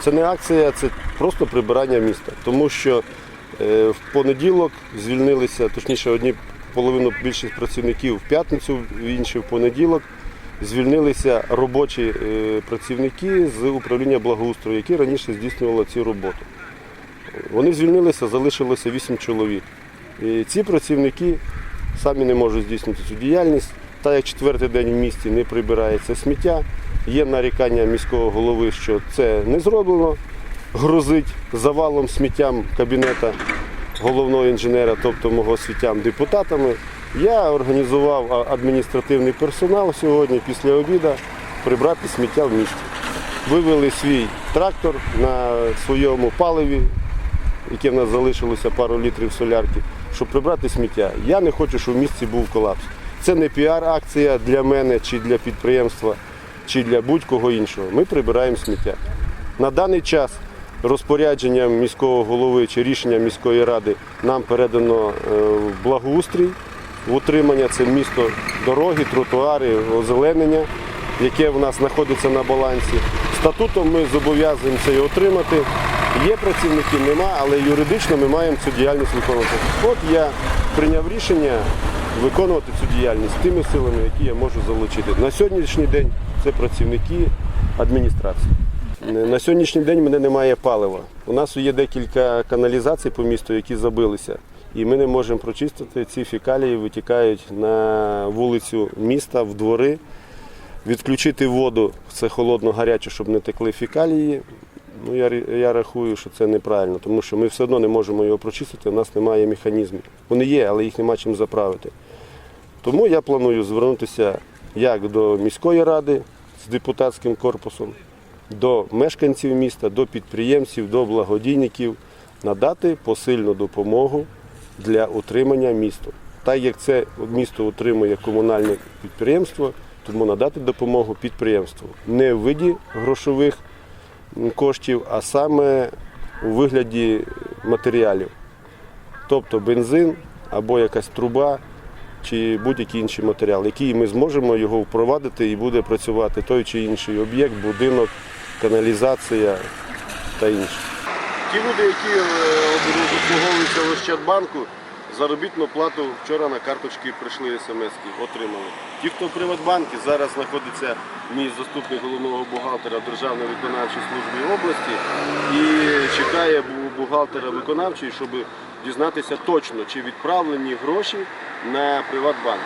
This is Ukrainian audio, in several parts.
Це не акція, це просто прибирання міста. Тому що е, в понеділок звільнилися, точніше, одні половину більшість працівників в п'ятницю, інші в понеділок. Звільнилися робочі е, працівники з управління благоустрою, які раніше здійснювали цю роботу. Вони звільнилися, залишилося 8 чоловік. І ці працівники самі не можуть здійснити цю діяльність. Та як четвертий день в місті не прибирається сміття, є нарікання міського голови, що це не зроблено, грозить завалом сміттям кабінета головного інженера, тобто мого світям депутатами. Я організував адміністративний персонал сьогодні після обіду прибрати сміття в місті. Вивели свій трактор на своєму паливі, яке в нас залишилося пару літрів солярки, щоб прибрати сміття. Я не хочу, щоб в місті був колапс. Це не піар-акція для мене чи для підприємства, чи для будь-кого іншого. Ми прибираємо сміття. На даний час розпорядженням міського голови чи рішенням міської ради нам передано е, благоустрій, в утримання це місто дороги, тротуари, озеленення, яке в нас знаходиться на балансі. Статутом ми зобов'язуємося його отримати. Є працівники, нема, але юридично ми маємо цю діяльність виконувати. От я прийняв рішення виконувати цю діяльність тими силами, які я можу залучити. На сьогоднішній день це працівники адміністрації. На сьогоднішній день мене немає палива. У нас є декілька каналізацій по місту, які забилися, і ми не можемо прочистити. Ці фекалії витікають на вулицю міста, в двори. Відключити воду, це холодно гаряче, щоб не текли фекалії. Ну, я, я рахую, що це неправильно, тому що ми все одно не можемо його прочистити, у нас немає механізмів. Вони є, але їх нема чим заправити. Тому я планую звернутися як до міської ради з депутатським корпусом, до мешканців міста, до підприємців, до благодійників надати посильну допомогу для утримання міста. Так як це місто утримує комунальне підприємство, тому надати допомогу підприємству не в виді грошових коштів, а саме у вигляді матеріалів. Тобто бензин або якась труба чи будь-який інший матеріал, який ми зможемо його впровадити і буде працювати той чи інший об'єкт, будинок, каналізація та інше. Ті люди, які е, обслуговуються в Ощадбанку, заробітну плату вчора на карточки прийшли смс отримали. Ті, хто в Приватбанку, зараз знаходиться мій заступник головного бухгалтера Державної виконавчої служби області і чекає бу- бухгалтера виконавчої, щоб дізнатися точно, чи відправлені гроші на Приватбанк.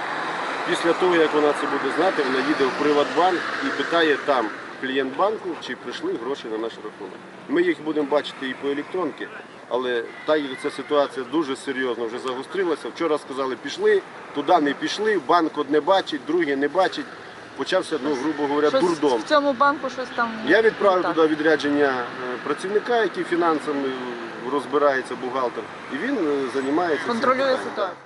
Після того, як вона це буде знати, вона їде в Приватбанк і питає там клієнт банку, чи прийшли гроші на наш рахунок. Ми їх будемо бачити і по електронці, але та як ця ситуація дуже серйозно вже загострилася. Вчора сказали, пішли, туди не пішли, банк одне бачить, друге не бачить. Почався, ну, грубо говоря, Щось дурдом. в цьому банку щось там. Я відправив туди відрядження е, працівника, який фінансами розбирається бухгалтер, і він е, займається Контролює ситуацію.